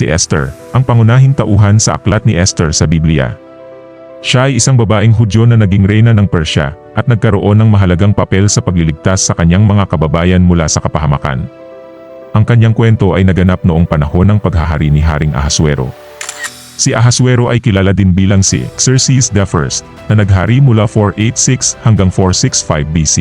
Si Esther, ang pangunahing tauhan sa aklat ni Esther sa Biblia. Siya ay isang babaeng Hudyo na naging reyna ng Persya at nagkaroon ng mahalagang papel sa pagliligtas sa kanyang mga kababayan mula sa kapahamakan. Ang kanyang kwento ay naganap noong panahon ng paghahari ni Haring Ahasuero. Si Ahasuero ay kilala din bilang si Xerxes I na naghari mula 486 hanggang 465 BC.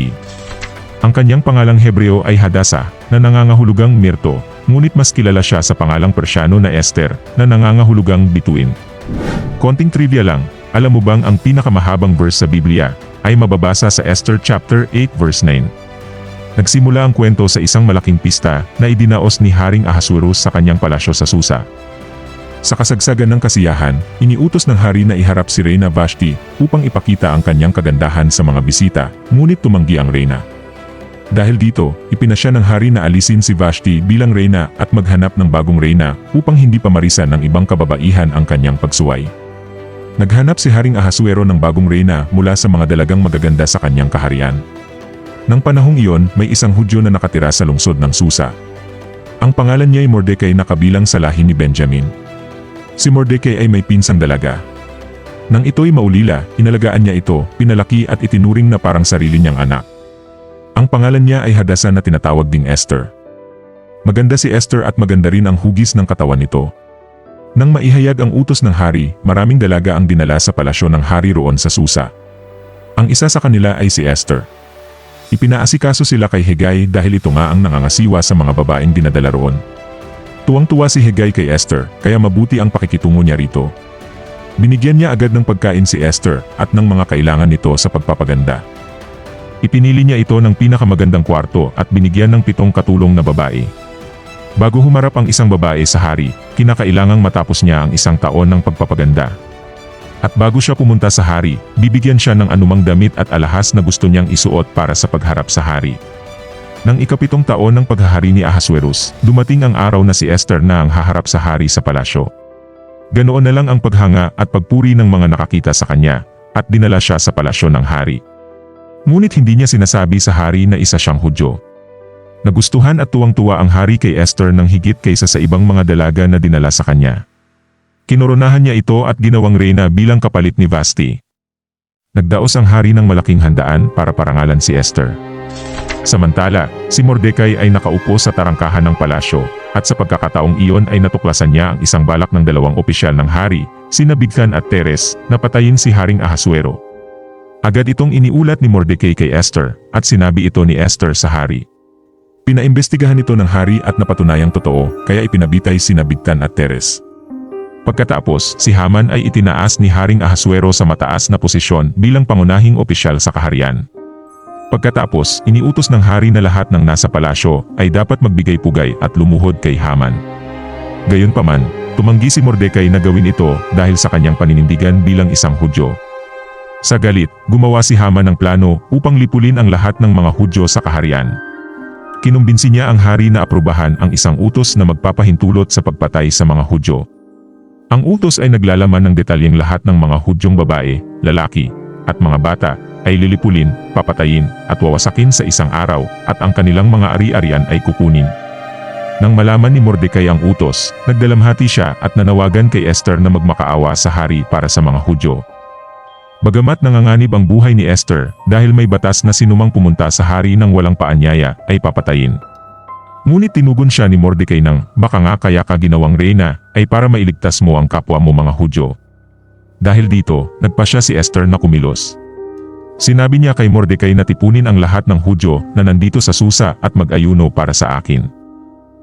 Ang kanyang pangalang Hebreo ay Hadasa na nangangahulugang Mirto, ngunit mas kilala siya sa pangalang Persyano na Esther na nangangahulugang Bituin. Konting trivia lang, alam mo bang ang pinakamahabang verse sa Biblia ay mababasa sa Esther chapter 8 verse 9. Nagsimula ang kwento sa isang malaking pista na idinaos ni Haring Ahasuerus sa kanyang palasyo sa Susa. Sa kasagsagan ng kasiyahan, iniutos ng hari na iharap si Reyna Vashti upang ipakita ang kanyang kagandahan sa mga bisita, ngunit tumanggi ang Reyna. Dahil dito, ipinasya ng hari na alisin si Vashti bilang Reyna at maghanap ng bagong Reyna upang hindi pamarisan ng ibang kababaihan ang kanyang pagsuway. Naghanap si Haring Ahasuero ng bagong Reyna mula sa mga dalagang magaganda sa kanyang kaharian. Nang panahong iyon, may isang Hudyo na nakatira sa lungsod ng Susa. Ang pangalan niya ay Mordecai na kabilang sa lahi ni Benjamin. Si Mordecai ay may pinsang dalaga. Nang ito'y maulila, inalagaan niya ito, pinalaki at itinuring na parang sarili niyang anak. Ang pangalan niya ay Hadasa na tinatawag ding Esther. Maganda si Esther at maganda rin ang hugis ng katawan nito. Nang maihayag ang utos ng hari, maraming dalaga ang dinala sa palasyo ng hari roon sa Susa. Ang isa sa kanila ay si Esther. Ipinaasikaso sila kay Hegay dahil ito nga ang nangangasiwa sa mga babaeng dinadala roon. Tuwang-tuwa si Hegay kay Esther, kaya mabuti ang pakikitungo niya rito. Binigyan niya agad ng pagkain si Esther at ng mga kailangan nito sa pagpapaganda. Ipinili niya ito ng pinakamagandang kwarto at binigyan ng pitong katulong na babae. Bago humarap ang isang babae sa hari, kinakailangang matapos niya ang isang taon ng pagpapaganda. At bago siya pumunta sa hari, bibigyan siya ng anumang damit at alahas na gusto niyang isuot para sa pagharap sa hari. Nang ikapitong taon ng paghahari ni Ahasuerus, dumating ang araw na si Esther na ang haharap sa hari sa palasyo. Ganoon na lang ang paghanga at pagpuri ng mga nakakita sa kanya, at dinala siya sa palasyo ng hari. Ngunit hindi niya sinasabi sa hari na isa siyang Hudyo. Nagustuhan at tuwang-tuwa ang hari kay Esther ng higit kaysa sa ibang mga dalaga na dinala sa kanya. Kinoronahan niya ito at ginawang reyna bilang kapalit ni Vasti. Nagdaos ang hari ng malaking handaan para parangalan si Esther. Samantala, si Mordecai ay nakaupo sa tarangkahan ng palasyo, at sa pagkakataong iyon ay natuklasan niya ang isang balak ng dalawang opisyal ng hari, sina Bigthan at Teres, na patayin si Haring Ahasuero. Agad itong iniulat ni Mordecai kay Esther, at sinabi ito ni Esther sa hari. Pinaimbestigahan ito ng hari at napatunayang totoo, kaya ipinabitay sina Bigtan at Teres. Pagkatapos, si Haman ay itinaas ni Haring Ahasuero sa mataas na posisyon bilang pangunahing opisyal sa kaharian. Pagkatapos, iniutos ng hari na lahat ng nasa palasyo ay dapat magbigay pugay at lumuhod kay Haman. Gayunpaman, tumanggi si Mordecai na gawin ito dahil sa kanyang paninindigan bilang isang Hudyo. Sa galit, gumawa si Haman ng plano upang lipulin ang lahat ng mga Hudyo sa kaharian. Kinumbinsi niya ang hari na aprubahan ang isang utos na magpapahintulot sa pagpatay sa mga Hudyo. Ang utos ay naglalaman ng detalyeng lahat ng mga Hudyong babae, lalaki, at mga bata ay lilipulin, papatayin, at wawasakin sa isang araw, at ang kanilang mga ari-arian ay kukunin. Nang malaman ni Mordecai ang utos, nagdalamhati siya at nanawagan kay Esther na magmakaawa sa hari para sa mga Hudyo. Bagamat nanganganib ang buhay ni Esther dahil may batas na sinumang pumunta sa hari ng walang paanyaya ay papatayin. Ngunit tinugon siya ni Mordecai ng, baka nga kaya ka ginawang reyna, ay para mailigtas mo ang kapwa mo mga Hudyo. Dahil dito, nagpasya si Esther na kumilos. Sinabi niya kay Mordecai na tipunin ang lahat ng Hudyo na nandito sa Susa at mag-ayuno para sa akin.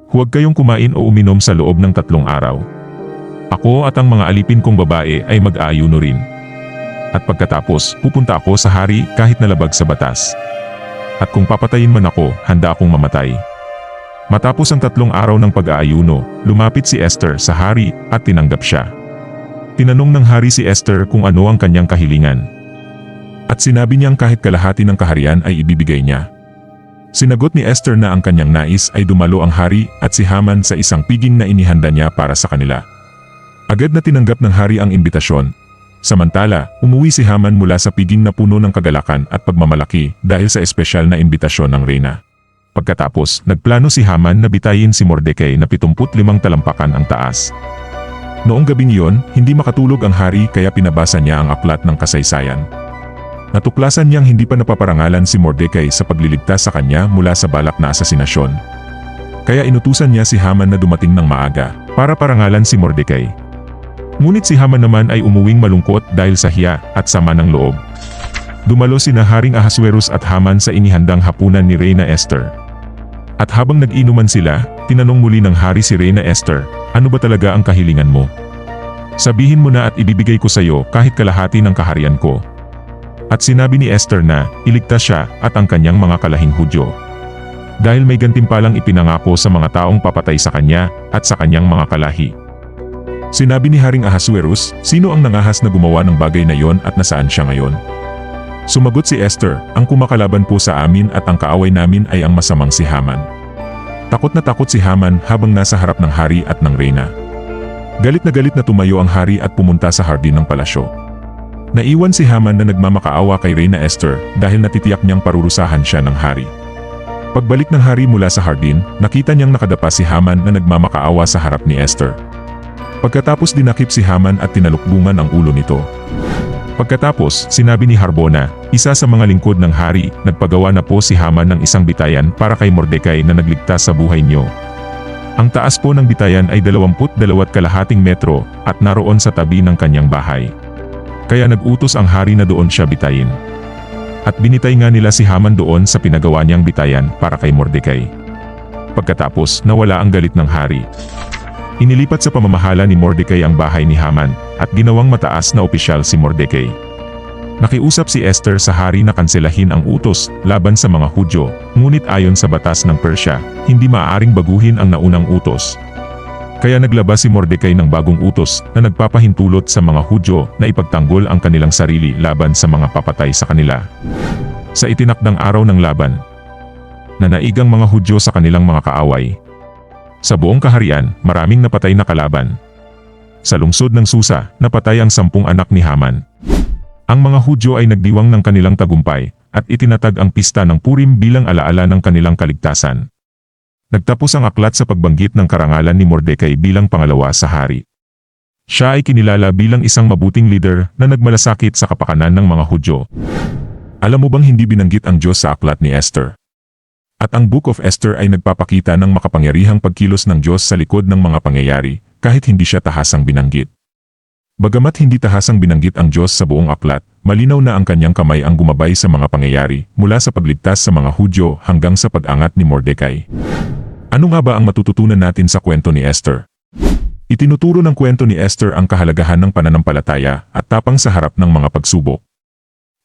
Huwag kayong kumain o uminom sa loob ng tatlong araw. Ako at ang mga alipin kong babae ay mag-aayuno rin. At pagkatapos, pupunta ako sa hari kahit nalabag sa batas. At kung papatayin man ako, handa akong mamatay. Matapos ang tatlong araw ng pag-aayuno, lumapit si Esther sa hari at tinanggap siya. Tinanong ng hari si Esther kung ano ang kanyang kahilingan. At sinabi niyang kahit kalahati ng kaharian ay ibibigay niya. Sinagot ni Esther na ang kanyang nais ay dumalo ang hari at si Haman sa isang piging na inihanda niya para sa kanila. Agad na tinanggap ng hari ang imbitasyon. Samantala, umuwi si Haman mula sa piging na puno ng kagalakan at pagmamalaki dahil sa espesyal na imbitasyon ng reyna. Pagkatapos, nagplano si Haman na bitayin si Mordecai na 75 talampakan ang taas. Noong gabing iyon, hindi makatulog ang hari kaya pinabasa niya ang aklat ng kasaysayan. Natuklasan niyang hindi pa napaparangalan si Mordecai sa pagliligtas sa kanya mula sa balak na asasinasyon. Kaya inutusan niya si Haman na dumating ng maaga para parangalan si Mordecai. Ngunit si Haman naman ay umuwing malungkot dahil sa hiya at sama ng loob. Dumalo sina Haring Ahasuerus at Haman sa inihandang hapunan ni Reyna Esther. At habang nag-inuman sila, tinanong muli ng hari si Reyna Esther, ano ba talaga ang kahilingan mo? Sabihin mo na at ibibigay ko sa iyo kahit kalahati ng kaharian ko. At sinabi ni Esther na, iligtas siya at ang kanyang mga kalahing Hudyo. Dahil may gantimpalang ipinangako sa mga taong papatay sa kanya at sa kanyang mga kalahi. Sinabi ni Haring Ahasuerus, sino ang nangahas na gumawa ng bagay na yon at nasaan siya ngayon? Sumagot si Esther, ang kumakalaban po sa amin at ang kaaway namin ay ang masamang si Haman. Takot na takot si Haman habang nasa harap ng hari at ng reyna. Galit na galit na tumayo ang hari at pumunta sa hardin ng palasyo. Naiwan si Haman na nagmamakaawa kay Reyna Esther dahil natitiyak niyang parurusahan siya ng hari. Pagbalik ng hari mula sa hardin, nakita niyang nakadapa si Haman na nagmamakaawa sa harap ni Esther. Pagkatapos dinakip si Haman at tinalukbungan ang ulo nito. Pagkatapos, sinabi ni Harbona, isa sa mga lingkod ng hari, nagpagawa na po si Haman ng isang bitayan para kay Mordecai na nagligtas sa buhay niyo. Ang taas po ng bitayan ay 22 kalahating metro at naroon sa tabi ng kanyang bahay. Kaya nagutos ang hari na doon siya bitayin. At binitay nga nila si Haman doon sa pinagawa niyang bitayan para kay Mordecai. Pagkatapos, nawala ang galit ng hari. Inilipat sa pamamahala ni Mordecai ang bahay ni Haman, at ginawang mataas na opisyal si Mordecai. Nakiusap si Esther sa hari na kanselahin ang utos laban sa mga Hudyo, ngunit ayon sa batas ng Persya, hindi maaaring baguhin ang naunang utos. Kaya naglabas si Mordecai ng bagong utos na nagpapahintulot sa mga Hudyo na ipagtanggol ang kanilang sarili laban sa mga papatay sa kanila. Sa itinakdang araw ng laban, nanaigang mga Hudyo sa kanilang mga kaaway, sa buong kaharian, maraming napatay na kalaban. Sa lungsod ng Susa, napatay ang sampung anak ni Haman. Ang mga Hudyo ay nagdiwang ng kanilang tagumpay, at itinatag ang pista ng Purim bilang alaala ng kanilang kaligtasan. Nagtapos ang aklat sa pagbanggit ng karangalan ni Mordecai bilang pangalawa sa hari. Siya ay kinilala bilang isang mabuting leader na nagmalasakit sa kapakanan ng mga Hudyo. Alam mo bang hindi binanggit ang Diyos sa aklat ni Esther? At ang Book of Esther ay nagpapakita ng makapangyarihang pagkilos ng Diyos sa likod ng mga pangyayari, kahit hindi siya tahasang binanggit. Bagamat hindi tahasang binanggit ang Diyos sa buong aklat, malinaw na ang kanyang kamay ang gumabay sa mga pangyayari, mula sa pagligtas sa mga Hudyo hanggang sa pag-angat ni Mordecai. Ano nga ba ang matututunan natin sa kwento ni Esther? Itinuturo ng kwento ni Esther ang kahalagahan ng pananampalataya at tapang sa harap ng mga pagsubok.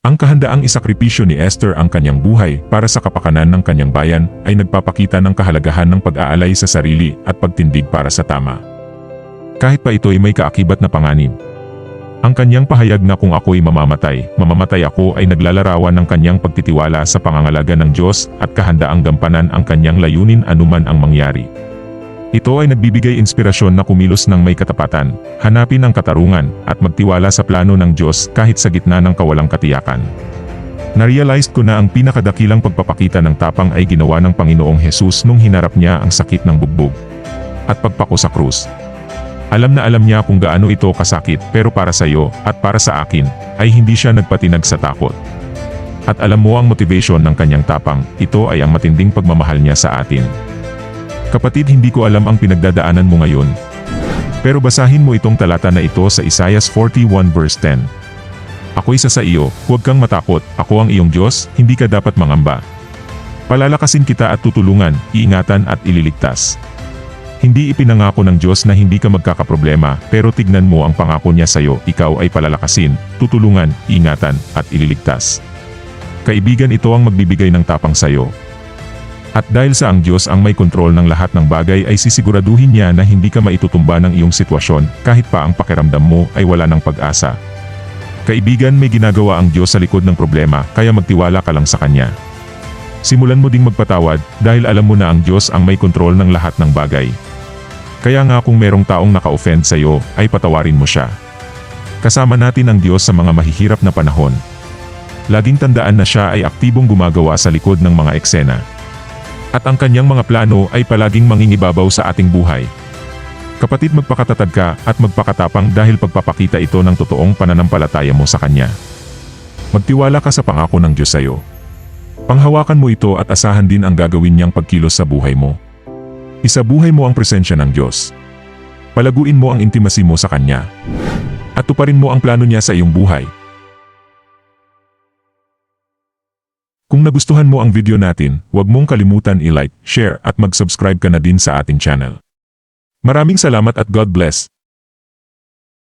Ang kahandaang isakripisyo ni Esther ang kanyang buhay para sa kapakanan ng kanyang bayan ay nagpapakita ng kahalagahan ng pag-aalay sa sarili at pagtindig para sa tama. Kahit pa ito'y may kaakibat na panganib. Ang kanyang pahayag na kung ako'y mamamatay, mamamatay ako ay naglalarawan ng kanyang pagtitiwala sa pangangalaga ng Diyos at kahandaang gampanan ang kanyang layunin anuman ang mangyari. Ito ay nagbibigay inspirasyon na kumilos ng may katapatan, hanapin ang katarungan, at magtiwala sa plano ng Diyos kahit sa gitna ng kawalang katiyakan. Narealize ko na ang pinakadakilang pagpapakita ng tapang ay ginawa ng Panginoong Hesus nung hinarap niya ang sakit ng bugbog at pagpako sa krus. Alam na alam niya kung gaano ito kasakit pero para sa iyo at para sa akin ay hindi siya nagpatinag sa takot. At alam mo ang motivation ng kanyang tapang, ito ay ang matinding pagmamahal niya sa atin. Kapatid hindi ko alam ang pinagdadaanan mo ngayon. Pero basahin mo itong talata na ito sa Isaiah 41 verse 10. Ako'y isa sa iyo, huwag kang matakot, ako ang iyong Diyos, hindi ka dapat mangamba. Palalakasin kita at tutulungan, iingatan at ililigtas. Hindi ipinangako ng Diyos na hindi ka magkakaproblema, pero tignan mo ang pangako niya sa iyo, ikaw ay palalakasin, tutulungan, ingatan, at ililigtas. Kaibigan ito ang magbibigay ng tapang sa iyo, at dahil sa ang Diyos ang may kontrol ng lahat ng bagay ay sisiguraduhin niya na hindi ka maitutumba ng iyong sitwasyon kahit pa ang pakiramdam mo ay wala ng pag-asa. Kaibigan may ginagawa ang Diyos sa likod ng problema kaya magtiwala ka lang sa Kanya. Simulan mo ding magpatawad dahil alam mo na ang Diyos ang may kontrol ng lahat ng bagay. Kaya nga kung merong taong naka-offend sa iyo ay patawarin mo siya. Kasama natin ang Diyos sa mga mahihirap na panahon. Laging tandaan na siya ay aktibong gumagawa sa likod ng mga eksena. At ang kanyang mga plano ay palaging mangingibabaw sa ating buhay. Kapatid magpakatatag ka at magpakatapang dahil pagpapakita ito ng totoong pananampalataya mo sa Kanya. Magtiwala ka sa pangako ng Diyos sa iyo. Panghawakan mo ito at asahan din ang gagawin niyang pagkilos sa buhay mo. Isabuhay mo ang presensya ng Diyos. Palaguin mo ang intimacy mo sa Kanya. At tuparin mo ang plano niya sa iyong buhay. Kung nagustuhan mo ang video natin, huwag mong kalimutan i-like, share at mag-subscribe ka na din sa ating channel. Maraming salamat at God bless.